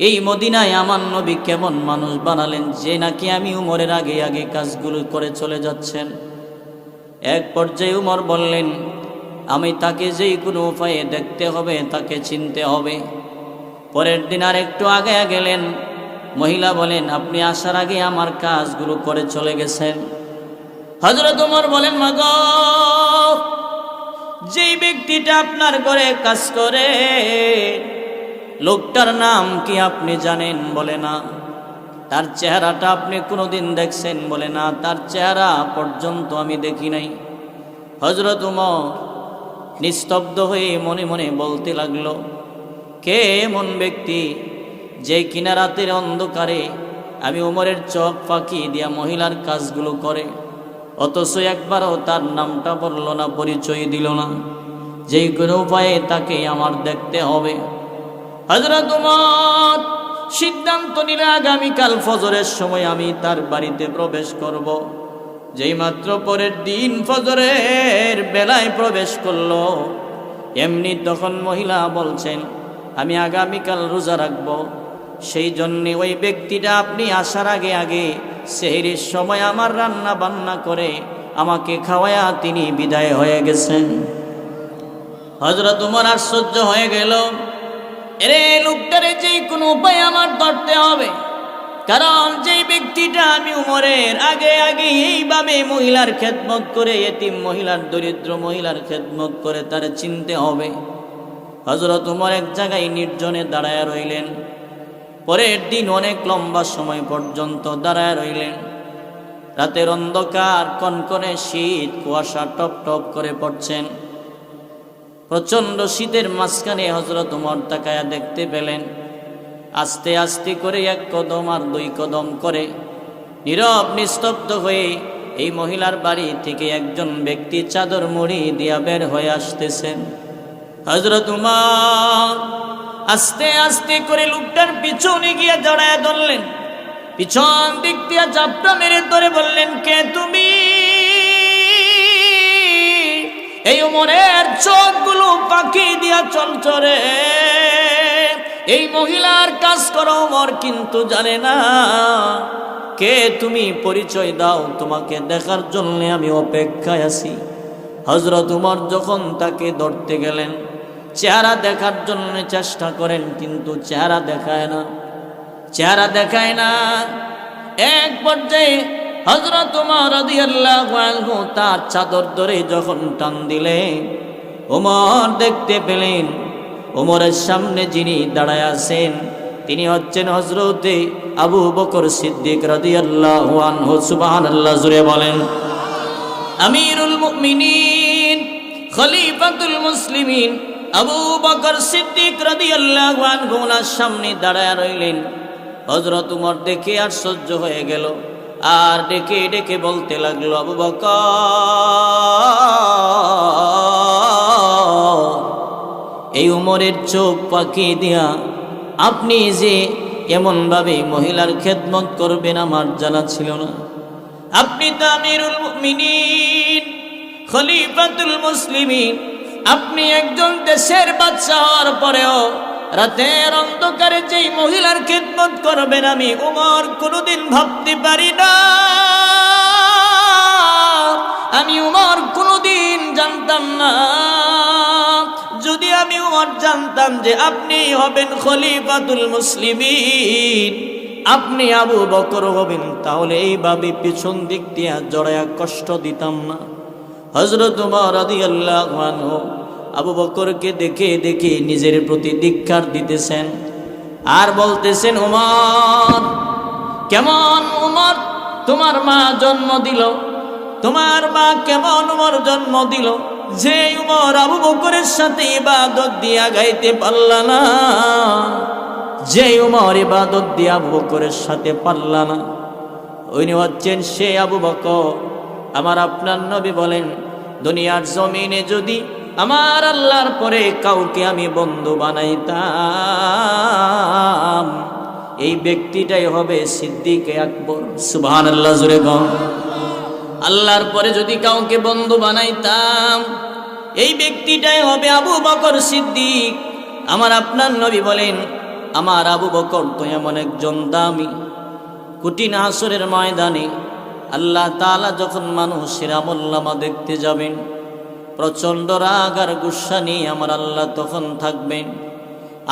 এই মদিনায় আমার নবী কেমন মানুষ বানালেন যে নাকি আমি উমরের আগে আগে কাজগুলো করে চলে যাচ্ছেন? এক পর্যায়ে উমর বললেন, আমি তাকে যেই কোনো উপায়ে দেখতে হবে, তাকে চিনতে হবে। পরের দিন আর একটু আগে গেলেন, মহিলা বলেন, আপনি আসার আগে আমার কাজগুলো করে চলে গেছেন। হজরত উমর বলেন, মাগ, যেই ব্যক্তিটা আপনার ঘরে কাজ করে লোকটার নাম কি আপনি জানেন বলে না। তার চেহারাটা আপনি কোনোদিন দেখছেন বলে না। তার চেহারা পর্যন্ত আমি দেখি নাই। হজরত উমর নিস্তব্ধ হয়ে মনে মনে বলতে লাগল, কে এমন ব্যক্তি যে কিনা রাতের অন্ধকারে আমি উমরের চোখ ফাঁকি দিয়া মহিলার কাজগুলো করে? অথচ একবারও তার নামটা বলল না, পরিচয় দিল না। যেই কোনো উপায়ে তাকে আমার দেখতে হবে। হজরত সিদ্ধান্ত নিলে আগামীকাল ফজরের সময় আমি তার বাড়িতে প্রবেশ করব। যেই মাত্র পরের দিন ফজরের বেলায় প্রবেশ করল, এমনি তখন মহিলা বলছেন, আমি আগামীকাল রোজা রাখব। সেই জন্যে ওই ব্যক্তিটা আপনি আসার আগে আগে সেহরির সময় আমার রান্না বান্না করে আমাকে খাওয়ায়া তিনি বিদায় হয়ে গেছেন। হজরত উমর আশ্চর্য হয়ে গেল। এরে লোকটারে যে কোনো উপায় আমার ধরতে হবে। কারণ যেই ব্যক্তিটা আমি উমরের আগে আগে এইভাবে মহিলার খেদমত করে, এতিম মহিলার দরিদ্র মহিলার খেদমত করে তার চিনতে হবে। হজরত উমর এক জায়গায় নির্জনে দাঁড়ায় রইলেন। পরের দিন অনেক লম্বা সময় পর্যন্ত দাঁড়ায় রইলেন। রাতের অন্ধকার কনকনে শীত, কুয়াশা টপ টপ করে পড়ছেন। প্রচণ্ড শীতের মাঝখানে হজরত উমর তাকায়া দেখতে পেলেন। আস্তে আস্তে করে এক কদম আর দুই কদম করে নীরব, নিস্তব্ধ হয়ে এই মহিলার বাড়ি থেকে একজন ব্যক্তি চাদর মুড়ি দিয়া বের হয়ে আসতেছেন। হজরত উমর আস্তে আস্তে করে লোকটার পিছনে গিয়ে জড়ায় ধরলেন। পিছন দিক দিয়া চাপটা মেরে ধরে বললেন, কে তুমি? এই উমরের চোখগুলো পাখি দিয়া চলচরে। এই মহিলার কাজ করো, উমর কিন্তু জানে না। কে তুমি পরিচয় দাও তোমাকে দেখার জন্য আমি অপেক্ষায় আছি। হজরত উমর যখন তাকে ধরতে গেলেন, চেহারা দেখার জন্য চেষ্টা করেন, কিন্তু চেহারা দেখায় না। চেহারা দেখায় না। এক পর্যায়ে হজরত আনহু তার চাদর ধরে যখন টান দিলেন ওমর দেখতে পেলেন ওমরের সামনে যিনি দাঁড়ায় আছেন, তিনি হচ্ছেন হজরতে আবু বকর সিদ্দিক রাদিয়াল্লাহু আনহু। সুবহানাল্লাহ জুড়ে বলেন। আমিরুল মুমিনিন, খলিফাতুল মুসলিমিন, আবু বকর সিদ্দিক আনহু ওনার সামনে দাঁড়ায় রইলেন। হজরত উমর দেখে আশ্চর্য হয়ে গেল। আর ডেকে ডেকে বলতে লাগল, আবু বকর, এই উমরের চোখ পাকি দিয়া আপনি যে এমনভাবে মহিলার খেদমত করবেন আমার জানা ছিল না। আপনি তো আমিরুল মুমিনিন, খলিফাতুল মুসলিমিন, আপনি একজন দেশের বাচ্চা হওয়ার পরেও রাতের অন্ধকারে যেই মহিলার খেদমত করবেন আমি উমর, কোনোদিন ভাবতে পারি না। আমি উমর, কোনোদিন জানতাম না। যদি আমি উমর জানতাম যে আপনি হবেন খলিফাতুল মুসলিমিন, আপনি আবু বকর হবেন, তাহলে এইভাবে পিছন দিক দিয়া জড়ায়া কষ্ট দিতাম না। হজরত উমর রাদিয়াল্লাহু আনহু আবু বকরকে দেখে দেখে নিজের প্রতি দীক্ষার দিতেছেন। আর বলতেছেন, উমর, কেমন উমর? তোমার মা জন্ম দিল। তোমার মা কেমন উমর জন্ম দিল? যে উমর আবু বকরের সাথে ইবাদত দিয়া গাইতে পারল না। যে উমর ইবাদত দিয়া আবু বকরের সাথে পারলা না। উনি হচ্ছেন সে আবু বকর। আমার আপনার নবী বলেন, দুনিয়ার জমিনে যদি আমার আল্লাহর পরে কাউকে আমি বন্ধু বানাইতাম। এই ব্যক্তিটাই হবে সিদ্দিকে আকবর। সুবহান আল্লাহ জুড়ে গম আল্লাহর পরে যদি কাউকে বন্ধু বানাইতাম, এই ব্যক্তিটাই হবে আবু বকর সিদ্দিক। আমার আপনার নবী বলেন, আমার আবু বকর তো এমন একজন দামি কুটিন হাসরের ময়দানে আল্লাহ তাআলা যখন মানুষের আমল্লামা দেখতে যাবেন প্রচণ্ড রাগ আর গুসা নিয়ে আমার আল্লাহ তখন থাকবেন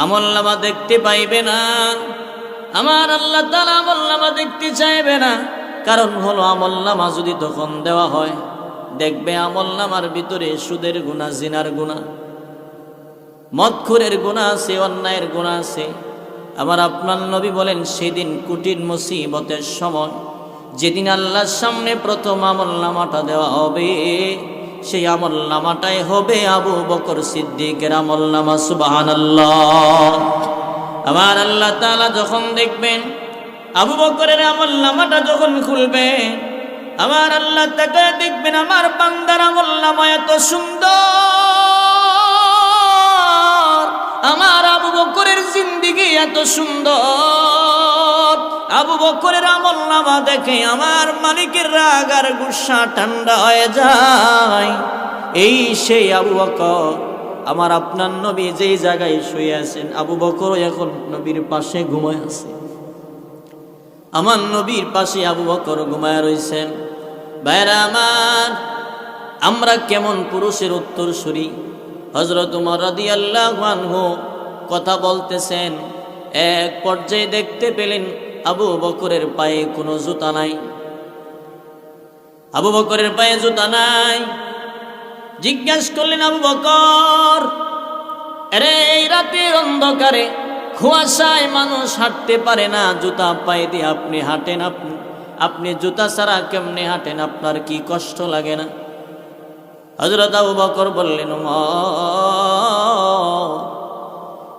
আমল্লামা দেখতে পাইবে না। আমার আল্লাহ তালা আমল্লামা দেখতে চাইবে না। কারণ হলো আমল্লামা যদি তখন দেওয়া হয়, দেখবে আমল্লামার ভিতরে সুদের গুণা, জিনার গুণা মদখুরের গুণা আছে, অন্যায়ের গুণা আছে। আমার আপনার নবী বলেন, সেদিন কুটির মুসিবতের সময় যেদিন আল্লাহর সামনে প্রথম আমল নামাটা দেওয়া হবে সেই আমল নামাটাই হবে আবু বকর সিদ্দিকের আমল নামা সুবাহান আমার আল্লাহ তালা যখন দেখবেন, আবু বকরের আমল নামাটা যখন খুলবেন আমার আল্লাহ তাকে দেখবেন, আমার বান্দার আমল নামা এত সুন্দর, আমার আবু বকরের জিন্দিগি এত সুন্দর। আবু বকরের আমল নামা দেখে আমার মালিকের রাগ আর গুসা ঠান্ডা হয়ে যায়। এই সেই আবু বকর, আমার আপনার নবী যেই জায়গায় শুয়ে আছেন, আবু বকর এখন নবীর পাশে ঘুমায় আছে। আমার নবীর পাশে আবু বকর ঘুমায় রয়েছেন ভাইরা আমার, আমরা কেমন পুরুষের উত্তর সুরি হজরত উমর রাদিয়াল্লাহু আনহু কথা বলতেছেন, এক পর্যায়ে দেখতে পেলেন আবু বকরের পায়ে কোনো জুতা নাই। আবু বকরের পায়ে জুতা নাই। জিজ্ঞাস করলেন, আবু বকর আরে এই রাতের অন্ধকারে কুয়াশায় মানুষ হাঁটতে পারে না, জুতা পায়ে দিয়ে আপনি হাঁটেন আপনি। আপনি জুতা ছাড়া কেমনে হাঁটেন? আপনার কি কষ্ট লাগে না? হজরত আবু বকর বললেন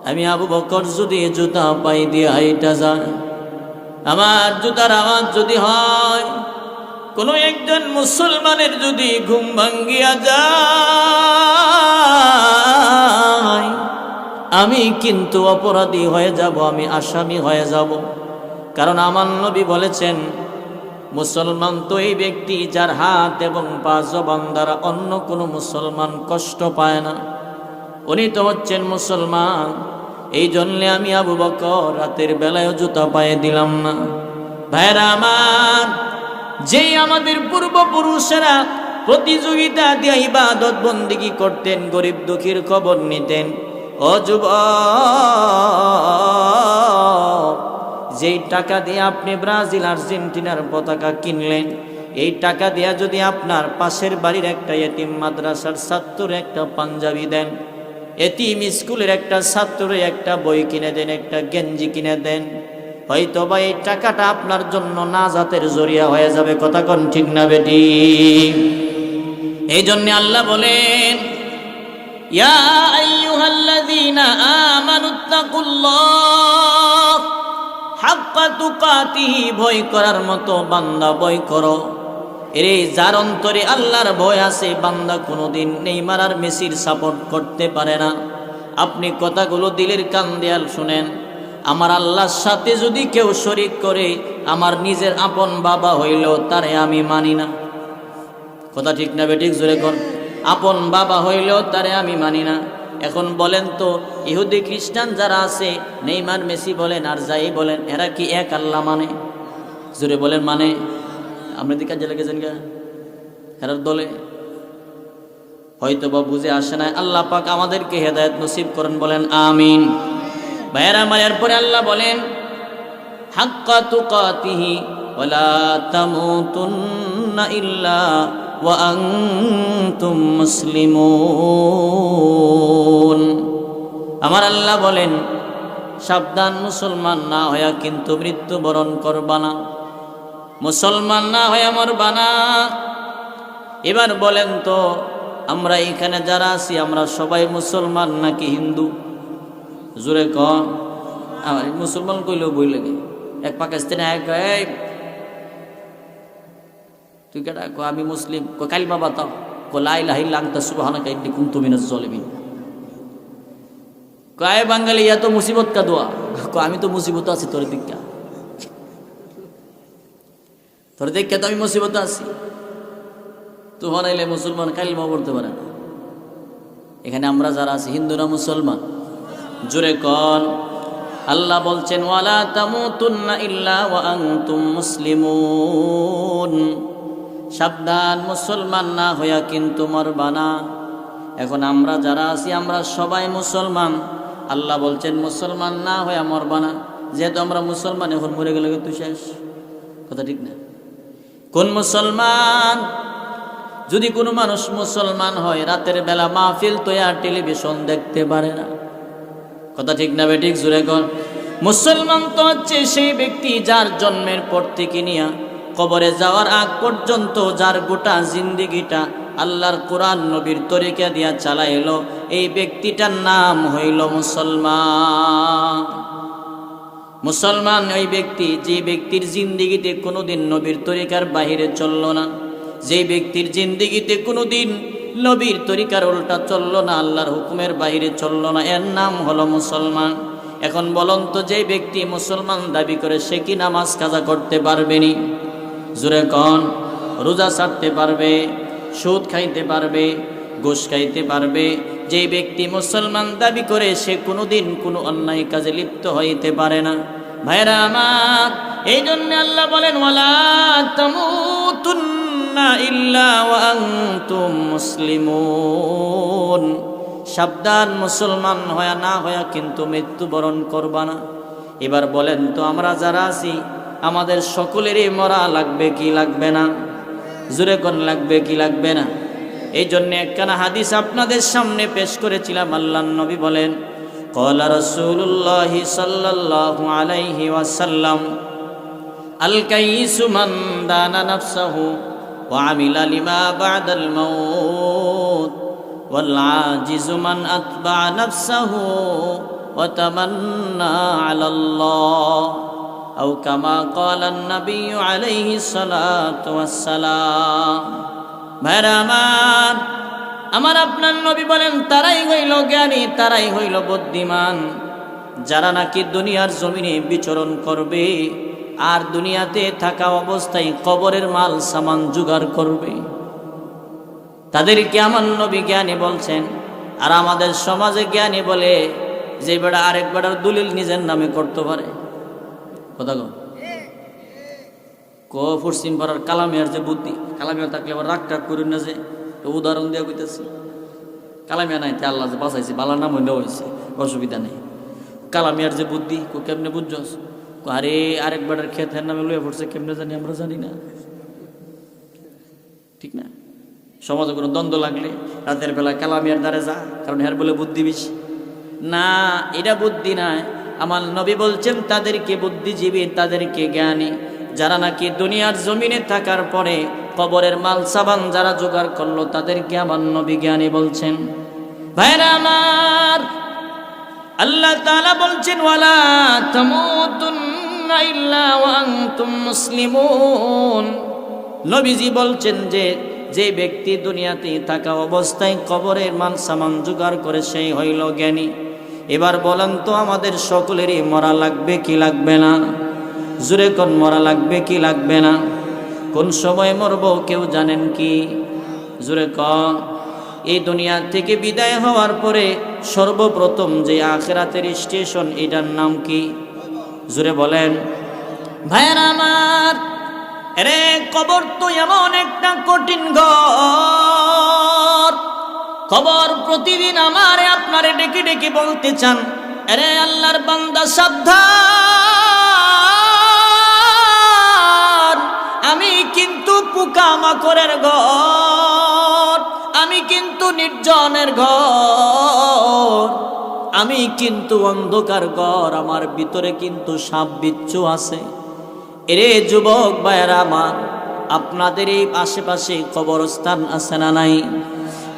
আমি আবু বকর যদি জুতা পাই দিয়ে হাইটা যায় আমার জুতার আওয়াজ যদি হয়, কোনো একজন মুসলমানের যদি ঘুম ভাঙ্গিয়া যায়, আমি কিন্তু অপরাধী হয়ে যাব, আমি আসামি হয়ে যাব। কারণ আমার নবী বলেছেন, মুসলমান তো এই ব্যক্তি যার হাত এবং পা জবান দ্বারা অন্য কোনো মুসলমান কষ্ট পায় না। উনি তো হচ্ছেন মুসলমান। এই জন্যে আমি আবু বকর রাতের বেলায় জুতা পায়ে দিলাম না। ভাইরা আমার, যেই আমাদের পূর্বপুরুষেরা প্রতিযোগিতা দিয়ে ইবাদত বন্দিগি করতেন, গরিব দুঃখীর খবর নিতেন, ও যুবক, যেই টাকা দিয়ে আপনি ব্রাজিল, আর্জেন্টিনার পতাকা কিনলেন, এই টাকা দিয়া যদি আপনার পাশের বাড়ির একটা এটিম মাদ্রাসার ছাত্র একটা পাঞ্জাবি দেন এতিম স্কুলের একটা ছাত্রে একটা বই কিনে দেন, একটা গেঞ্জি কিনে দেন। হয়তো বা এই টাকাটা আপনার জন্য না নাজাতের জরিয়া হয়ে যাবে, কথা কোন ঠিক না বেটি? এই জন্য আল্লাহ বলেন, ইয়া ভয় করার মতো বান্দা ভয় করো। এরে যার অন্তরে আল্লাহর ভয় আছে, বান্দা কোনোদিন নেইমার আর মেসির সাপোর্ট করতে পারে না। আপনি কথাগুলো দিলের কান দেয়াল শুনেন। আমার আল্লাহর সাথে যদি কেউ শরিক করে, আমার নিজের আপন বাবা হইলেও তারে আমি মানি না। কথা ঠিক না বেঠিক জোরে কর আপন বাবা হইলেও তারে আমি মানি না। এখন বলেন তো, ইহুদি খ্রিস্টান যারা আছে, নেইমার, মেসি বলেন আর যাই বলেন, এরা কি এক আল্লাহ মানে? জোরে বলেন মানে? আপনি দিকে জেলে গেছেন গা? এরার দলে? হয়তো বা বুঝে আসে না আল্লাহ পাক আমাদেরকে হেদায়ত নসিব করেন বলেন, আমিন। ভাইয়েরা আমার এরপরে আল্লাহ বলেন, হাক্কা তুকাতিহি ওয়ালা তামুতুন্না ইল্লা ওয়া আনতুম মুসলিমুন। আমার আল্লাহ বলেন, সাবধান মুসলমান না হইয়া কিন্তু মৃত্যুবরণ করবা না। মুসলমান না হয় আমার বানা। এবার বলেন তো, আমরা এখানে যারা আছি, আমরা সবাই মুসলমান নাকি হিন্দু? জোরে ক আমার মুসলমান কইলেও বই লাগে এক পাকিস্তানে এক তুই কেটা কো? আমি মুসলিম। কো কালিমা বাতাও কো লাই লাহি লাংতা সুবহানা কাইন্নি কুনতু মিনাজ জালিমিন কয়, বাঙালি ইয়া তো মুসিবত কা দোয়া? আমি তো মুসিবত আছি তোর দিকটা। তোর দেখে তো আমি মুসিবত আছি। তো হনাইলে মুসলমান কালিমা পড়তে পারে না। এখানে আমরা যারা আছি, হিন্দুরা মুসলমান। জোরে কন, আল্লাহ বলছেন, ওয়ালা তামুতুন্না ইল্লা ওয়া আনতুম মুসলিমুন। সাবধান, মুসলমান না হইয়া কিন্তু মরবা না। এখন আমরা যারা আছি, আমরা সবাই মুসলমান। আল্লাহ বলছেন, মুসলমান না হইয়া মরবা না। যেহেতু আমরা মুসলমান, এখন মরে গেলে তুই শেষ। কথা ঠিক না? কোন মুসলমান? যদি কোনো মানুষ মুসলমান হয়, রাতের বেলা মাহফিল তো আর টেলিভিশন দেখতে পারে না। কথা ঠিক না বেঠিক জুড়ে কর মুসলমান তো হচ্ছে সেই ব্যক্তি যার জন্মের পর থেকে নিয়া কবরে যাওয়ার আগ পর্যন্ত যার গোটা জিন্দিগিটা আল্লাহর কোরআন নবীর তরিকা দিয়া চালাইল, এই ব্যক্তিটার নাম হইল মুসলমান। মুসলমান ওই ব্যক্তি, যে ব্যক্তির জিন্দিগিতে কোনোদিন নবীর তরিকার বাহিরে চলল না, যে ব্যক্তির জিন্দিগিতে কোনোদিন নবীর তরিকার উল্টা চলল না, আল্লাহর হুকুমের বাহিরে চলল না। এর নাম হলো মুসলমান। এখন বলুন তো, যে ব্যক্তি মুসলমান দাবি করে সে কি নামাজ কাজা করতে পারবেনি জুরে কন, রোজা ছাড়তে পারবে, সুদ খাইতে পারবে, গোশ খাইতে পারবে যে ব্যক্তি মুসলমান দাবি করে, সে কোনোদিন কোনো অন্যায় কাজে লিপ্ত হইতে পারে না। ভাইরা আমার, এই জন্য আল্লাহ বলেন, ওয়ালা তামুতুন্না ইল্লা ওয়া আনতুম মুসলিমুন। সাবধান মুসলমান হয়া না হয়া কিন্তু মৃত্যুবরণ করবা না। এবার বলেন, তো আমরা যারা আছি, আমাদের সকলেরই মরা লাগবে কি লাগবে না? জুরে লাগবে কি লাগবে না? এই জন্য একখানা হাদিস আপনাদের সামনে পেশ করেছিলাম আল্লাহ নবী বলেন, কলা রসুল্লাহ সাল্লাহ আলাইহি ওয়াসাল্লাম আল কাইসু মান দানা ওয়া আমিলা লিমা বাদাল মাউত ওয়াল আজিজু মান আতবা নাফসাহু ওয়া তামান্না আলাল্লাহ, আও কামা ক্বালা আন-নাবিয়্যু আলাইহি সালাতু সালাম। ভাইরা আমার আপনার নবী বলেন, তারাই হইল জ্ঞানী, তারাই হইল বুদ্ধিমান। যারা নাকি দুনিয়ার জমিনে বিচরণ করবে, আর দুনিয়াতে থাকা অবস্থায় কবরের মাল, সামান জোগাড় করবে। তাদেরকে আমার নবী জ্ঞানী বলছেন, আর আমাদের সমাজে জ্ঞানী বলে, যে বেড়া আরেক বেড়ার দলিল নিজের নামে করতে পারে। কথা ক পশ্চিম পাড়ার কালামিয়ার যে বুদ্ধি, কালামিয়া থাকলে আবার রাগ টাগ করুন না যে উদাহরণ দেওয়া কইতেছি। কালামিয়া নাই তে আল্লাহ যে বাঁচাইছে নাম হইলেও হয়েছে অসুবিধা নেই। কালামিয়ার যে বুদ্ধি, কো কেমনে বুঝছস? কো আরে আরেক ক্ষেত হের নামে লইয়া পড়ছে, কেমনে জানি আমরা জানি না। ঠিক না? সমাজে কোনো দ্বন্দ্ব লাগলে রাতের বেলা কালামিয়ার দ্বারে যা, কারণ হের বলে বুদ্ধি বেশি না, এটা বুদ্ধি নাই। আমার নবী বলছেন, তাদেরকে বুদ্ধিজীবী, তাদেরকে জ্ঞানী। যারা নাকি দুনিয়ার জমিনে থাকার পরে কবরের মাল সাবান যারা জোগাড় করল, তাদেরকে আমার নবী জ্ঞানী বলছেন ভাইরা আমার, আল্লাহ তাআলা বলছেন, ওয়ালা তামুতুন্না ইল্লা মুসলিমুন। নবীজি বলছেন যে যে ব্যক্তি দুনিয়াতে থাকা অবস্থায় কবরের মান সামান জোগাড় করে, সেই হইল জ্ঞানী। এবার বলেন তো, আমাদের সকলেরই মরা লাগবে কি লাগবে না? জুরে কোন মরা লাগবে কি লাগবে না? কোন সময় মরব কেউ জানেন কি? জুরে ক, এই দুনিয়া থেকে বিদায় হওয়ার পরে সর্বপ্রথম যে আখেরাতের স্টেশন, এটার নাম কি? জুরে বলেন। ভাইয়েরা আমার রে কবর তো এমন একটা কঠিন ঘর। খবর প্রতিদিন আমারে আপনারে ডেকে ডেকে বলতে চান আরে আল্লাহর বান্দা সাবধান। আমি কিন্তু পোকামাকড়ের ঘর। আমি কিন্তু নির্জনের ঘর। আমি কিন্তু অন্ধকার ঘর। আমার ভিতরে কিন্তু সাপ বিচ্ছু আছে। এরে যুবক ভাইয়েরা আমার, আপনাদের এই আশেপাশে কবরস্থান আছে না নাই?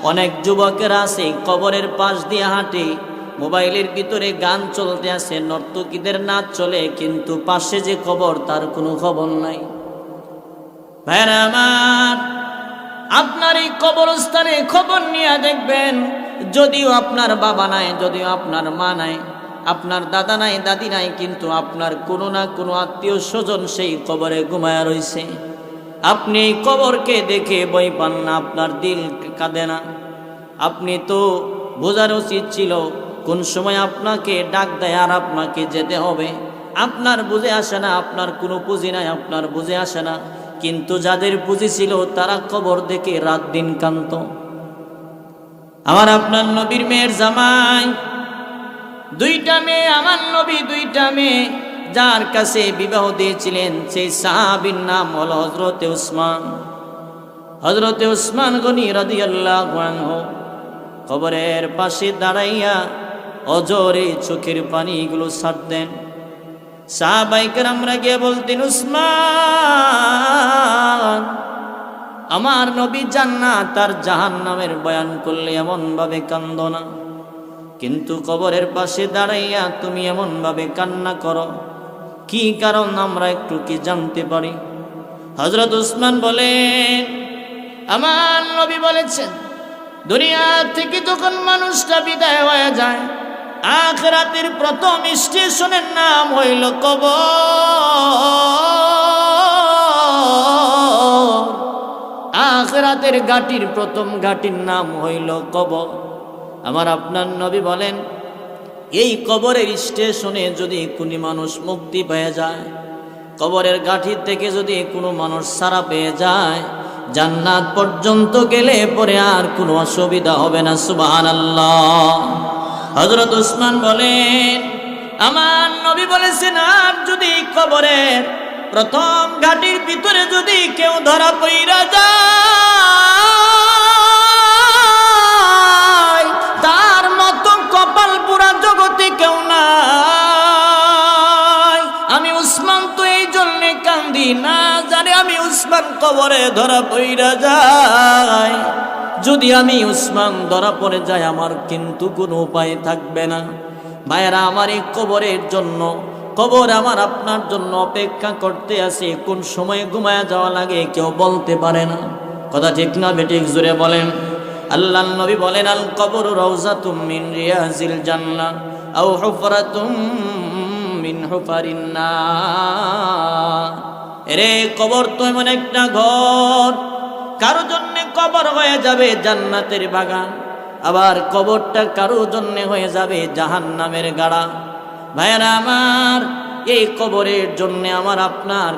অনেক যুবকেরা আছে, কবরের পাশ দিয়ে হাঁটে, মোবাইলের ভিতরে গান চলতে আছে, নর্তকীদের নাচ চলে, কিন্তু পাশে যে কবর, তার কোনো খবর নাই। ভাইরা আমার, আপনার এই কবরস্থানে খবর নিয়ে দেখবেন, যদিও আপনার বাবা নাই, যদিও আপনার মা নাই, আপনার দাদা নাই, দাদি নাই, কিন্তু আপনার কোনো না কোনো আত্মীয় স্বজন সেই কবরে ঘুমায়া রয়েছে আপনি এই কবরকে দেখে বই পান না, আপনার দিল কাঁদে না। আপনি তো বোঝার উচিত ছিল, কোন সময় আপনাকে ডাক দেয় আর আপনাকে যেতে হবে। আপনার বুঝে আসে না, আপনার কোনো পুঁজি নাই, আপনার বুঝে আসে না। কিন্তু যাদের পুঁজি ছিল, তারা কবর দেখে রাত দিন কান্ত আমার আপনার নবীর মেয়ের জামাই, দুইটা মেয়ে, আমার নবী দুইটা মেয়ে, যার কাছে বিবাহ দিয়েছিলেন, সেই সাহাবির নাম হল হজরতে উসমান। হজরতে উসমান গনি রাদি আল্লাহ কবরের পাশে দাঁড়াইয়া অজরে চোখের পানিগুলো ছাড়তেন। সাহাবাইকার আমরা গিয়ে বলতেন, উসমান, আমার নবী জান্নাত তার জাহান নামের বয়ান করলে এমনভাবে কান্দ না। কিন্তু কবরের পাশে দাঁড়াইয়া তুমি এমনভাবে কান্না করো। কি কারণ আমরা একটু কি জানতে পারি? হজরত উসমান বলেন, আমার নবী বলেছেন, দুনিয়া থেকে যখন মানুষটা বিদায় হয়ে যায় আখরাতের প্রথম স্টেশনের নাম হইল কবর। আখরাতের গাটির প্রথম ঘাটির নাম হইল কব আমার আপনার নবী বলেন, এই কবরের স্টেশনে যদি কোনো মানুষ মুক্তি পেয়ে যায়, কবরের গাঠির থেকে যদি কোনো মানুষ সারা পেয়ে যায়, জান্নাত পর্যন্ত গেলে পরে আর কোনো অসুবিধা হবে না সুবাহান আল্লাহ হজরত উসমান বলেন, আমার নবী বলেছেন, আর যদি কবরের প্রথম ঘাটির ভিতরে যদি কেউ ধরা পইরা যায়, তার মতো কপাল পুরা জগতে কেউ নাই। আমি উসমান তো এই জন্যে কান্দি না, জানে আমি উসমান কবরে ধরা পইরা যায়। যদি আমি উসমান ধরা পড়ে যাই, আমার কিন্তু কোনো উপায় থাকবে না। ভাইয়েরা, আমার এই কবরের জন্য, কবর আমার আপনার জন্য অপেক্ষা করতে আছে। কোন সময় ঘুমায় যাওয়া লাগে কেউ বলতে পারে না। কথা ঠিক না, বেঠিক জুড়ে বলেন। আল্লাহ নবী বলেন, আল কবর রওজাতুম মিন রিয়াজিল জান্নাহ, আও হুফরাতুম মিন হুফারিন নার। এরে, কবর তো এমন একটা ঘর, কারও জন্য কবর হয়ে যাবে জান্নাতের বাগান। আবার কবরটা কারও জন্য হয়ে যাবে জাহান্নামের গাড়া। ভাইয়ারা আমার, এই কবরের জন্য আমার আপনার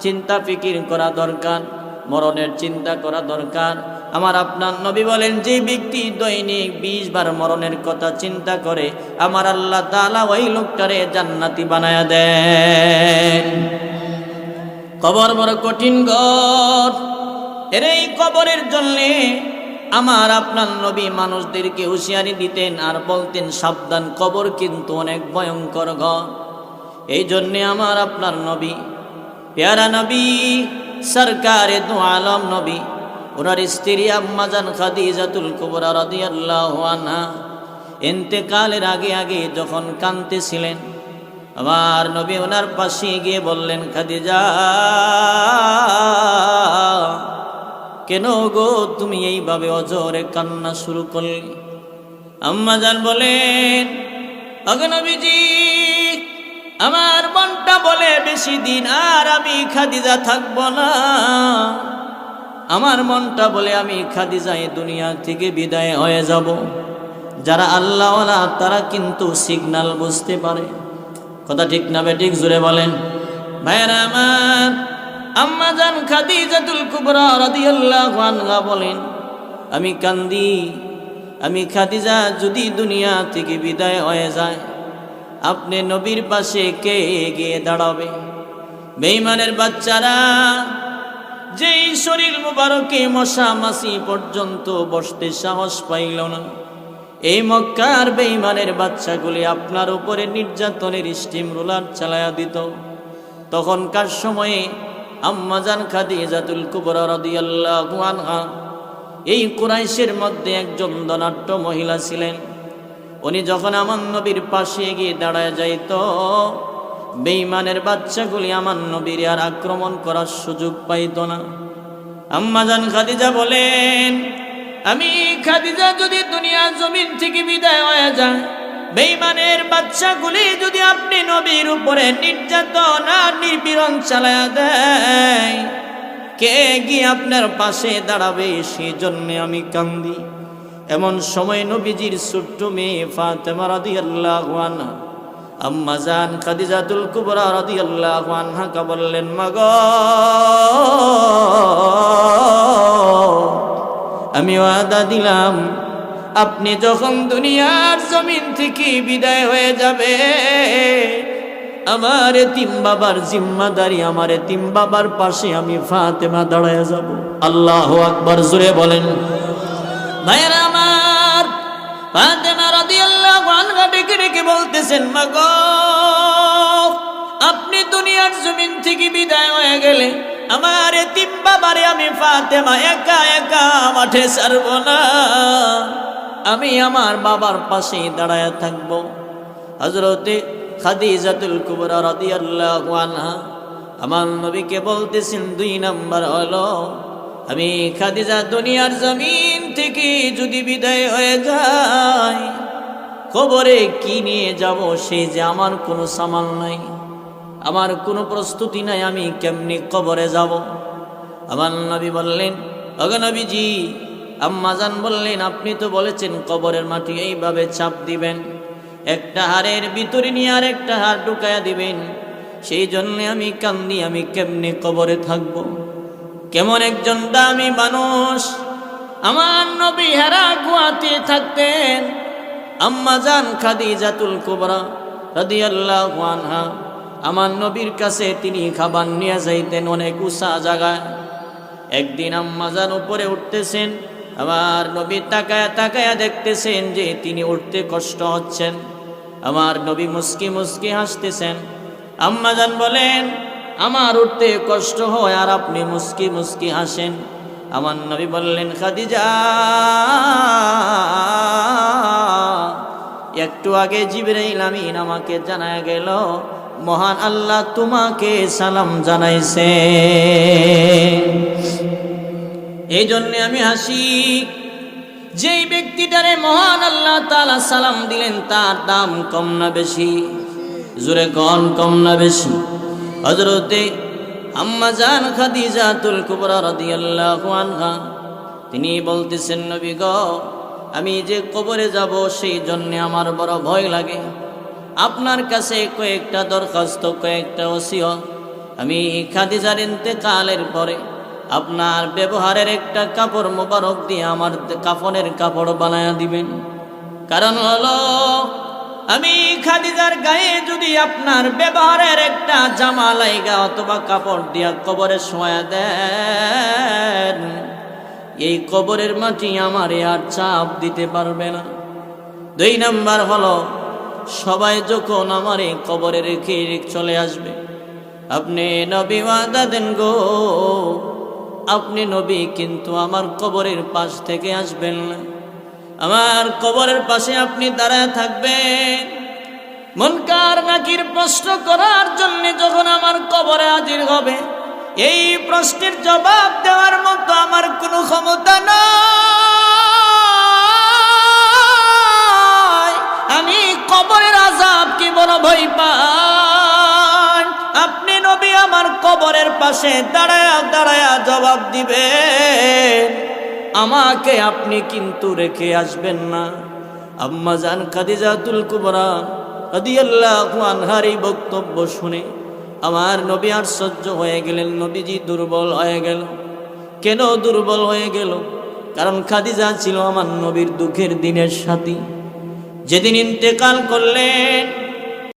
চিন্তা ফিকির করা দরকার, মরণের চিন্তা করা দরকার। আমার আপনার নবী বলেন, যে ব্যক্তি দৈনিক বিশ বার মরণের কথা চিন্তা করে, আমার আল্লাহ তালা ওই লোকটারে জান্নাতি বানায় দেন। কবর বড় কঠিন ঘর। এর এই কবরের জন্যে আমার আপনার নবী মানুষদেরকে হুঁশিয়ারি দিতেন আর বলতেন, সাবধান, কবর কিন্তু অনেক ভয়ঙ্কর ঘর। এই জন্যে আমার আপনার নবী, পেয়ারা নবী, সরকারে দু আলম নবী, ওনার স্ত্রী আম্মাজান খাদিজাতুল কুবরা রাদিয়াল্লাহু আনহা ইন্তেকালের আগে আগে যখন কাঁদতেছিলেন, আমার নবী ওনার পাশে গিয়ে বললেন, খাদিজা কেন গো তুমি এইভাবে অজরে কান্না শুরু করলে? আম্মাজান বলেন অগনবীজি আমার মনটা বলে বেশি দিন আর আমি খাদিজা থাকব না। আমার মনটা বলে আমি খাদিজা এই দুনিয়া থেকে বিদায় হয়ে যাব। যারা আল্লাহওয়ালা, তারা কিন্তু সিগনাল বুঝতে পারে। কথা ঠিক না বে ঠিক জুড়ে বলেন, ভাইয়েরা আমার আম্মা জান খাদিজাতুল কুবরা রাদিয়াল্লাহু আনহা বলেন, আমি কান্দি, আমি খাদিজা যদি দুনিয়া থেকে বিদায় হয়ে যায়, আপনি নবীর পাশে কে এগিয়ে দাঁড়াবে? বেঈমানের বাচ্চারা, যেই শরীর মুবারকে মশা মাসি পর্যন্ত বসতে সাহস পাইল না, এই মক্কার বেঈমানের বাচ্চাগুলি আপনার উপরে নির্যাতনের স্টিম রোলার চালায়া দিত। তখনকার সময়ে আম্মাজান খাদিজাতুল কুবরা রাদিয়াল্লাহু আনহা। এই কুরাইশের মধ্যে একজন ধনাঢ্য মহিলা ছিলেন। উনি যখন আমার নবীর পাশে গিয়ে দাঁড়ায় যাইত, বেঈমানের বাচ্চাগুলি আমার নবীর আর আক্রমণ করার সুযোগ পাইত না। আম্মাজান খাদিজা বলেন, আমি খাদিজা যদি দুনিয়া জমিন থেকে বিদায় হয়ে যায় বেইমানের বাচ্চাগুলি যদি আপনি নবীর উপরে নির্যাতন আর নির্পীড়ন চালায়া দেয়, কে গিয়ে আপনার পাশে দাঁড়াবে? সেই জন্যে আমি কান্দি। এমন সময় নবীজির ছোট্ট মেয়ে ফাতেমা রাদিয়াল্লাহু আনহা, আম্মা জান খাদিজাতুল কুবরা রাদিয়াল্লাহু আনহাকে বললেন, মাগো আমি ওয়াদা দিলাম। আপনি যখন দুনিয়ার জমিন থেকে বিদায় হয়ে যাবে, আমার তিম বাবার জিম্মাদারি আমার তিম বাবার পাশে আমি ফাতেমা দাঁড়ায় যাব। আল্লাহ আকবার জুড়ে বলেন। ভাইরা আমার, ফাতেমা রাদিয়াল্লাহু আনহা ডেকে ডেকে বলতেছেন মাগো আপনি দুনিয়ার জমিন থেকে বিদায় হয়ে গেলে আমার এতিম বাবারে আমি ফাতেমা একা একা মাঠে ছাড়ব না। আমি আমার বাবার পাশে দাঁড়ায় থাকব। হজরতে খাদিজাতুল কুবরা রাদিয়াল্লাহু আনহা আমার নবীকে বলতেছেন, দুই নাম্বার হলো, আমি খাদিজা দুনিয়ার জমিন থেকে যদি বিদায় হয়ে যায় খবরে কি নিয়ে যাব সেই যে আমার কোনো সামাল নাই। আমার কোনো প্রস্তুতি নাই, আমি কেমনি কবরে যাব? আমার নবী বললেন অগনবীজি আম্মাজান বললেন, আপনি তো বলেছেন কবরের মাটি এইভাবে চাপ দিবেন। একটা হাড়ের ভিতরে নিয়ে আর একটা হাড় ঢুকায়া দিবেন। সেই জন্যে আমি কান্দি, আমি কেমনি কবরে থাকব? কেমন একজন দামি মানুষ। আমার নবী হেরা গুয়াতে থাকতেন। আম্মাজান খাদিজাতুল কুবরা রাদিয়াল্লাহু আনহা, আমার নবীর কাছে তিনি খাবার নিয়ে যাইতেন অনেক উষা জায়গায়। একদিন আম্মাজান উপরে উঠতেছেন আমার নবী তাকায়া তাকায়া দেখতেছেন যে তিনি উঠতে কষ্ট হচ্ছেন। আমার নবী মুস্কি মুস্কি হাসতেছেন। আম্মাজান বলেন, আমার উঠতে কষ্ট হয় আর আপনি মুস্কি মুস্কি হাসেন। আমার নবী বললেন, খাদিজা, একটু আগে জিবরাইল আমিন আমাকে জানায় গেল, মহান আল্লাহ তোমাকে সালাম জানাইছে। এই জন্য আমি হাসি যেই ব্যক্তিটারে মহান আল্লাহ তালা সালাম দিলেন, তার দাম কম না বেশি? জোরে কন, কম না বেশি? হজরতে আম্মাজান খাদিজাতুল কুবরা রাদিয়াল্লাহু আনহা, তিনি বলতেছেন, নবী গ, আমি যে কবরে যাব সেই জন্য আমার বড় ভয় লাগে। আপনার কাছে কয়েকটা দরখাস্ত, কয়েকটা ওসিয় আমি খাদিজার ইন্তেকালের পরে আপনার ব্যবহারের একটা কাপড় মোবারক দিয়ে আমার কাফনের কাপড় বানায় দিবেন। কারণ হলো, আমি খাদিজার গায়ে যদি আপনার ব্যবহারের একটা জামা লাইগা অথবা কাপড় দিয়া কবরে শোয়া দেন, এই কবরের মাটি আমার আর চাপ দিতে পারবে না। দুই নাম্বার হলো, সবাই যখন আমার এই কবরে রেখে চলে আসবে, আপনি নবী ওয়াদা দেন গো আপনি নবী, কিন্তু আমার কবরের পাশ থেকে আসবেন না। আমার কবরের পাশে আপনি দাঁড়ায় থাকবেন। মনকার নাকির প্রশ্ন করার জন্য যখন আমার কবরে হাজির হবে, এই প্রশ্নের জবাব দেওয়ার মতো আমার কোনো ক্ষমতা নাই। আমি কবরের আজাব কি বড় ভয় পাই আপনি নবী আমার কবরের পাশে দাঁড়ায়া দাঁড়ায়া জবাব দিবে, আমাকে আপনি কিন্তু রেখে আসবেন না। আম্মা জান খাদিজাতুল কুবরা আনহার এই বক্তব্য শুনে আমার নবী আর সহ্য হয়ে গেলেন, নবীজি দুর্বল হয়ে গেল। কেন দুর্বল হয়ে গেল? কারণ খাদিজা ছিল আমার নবীর দুঃখের দিনের সাথী। যেদিন ইন্তেকাল করলেন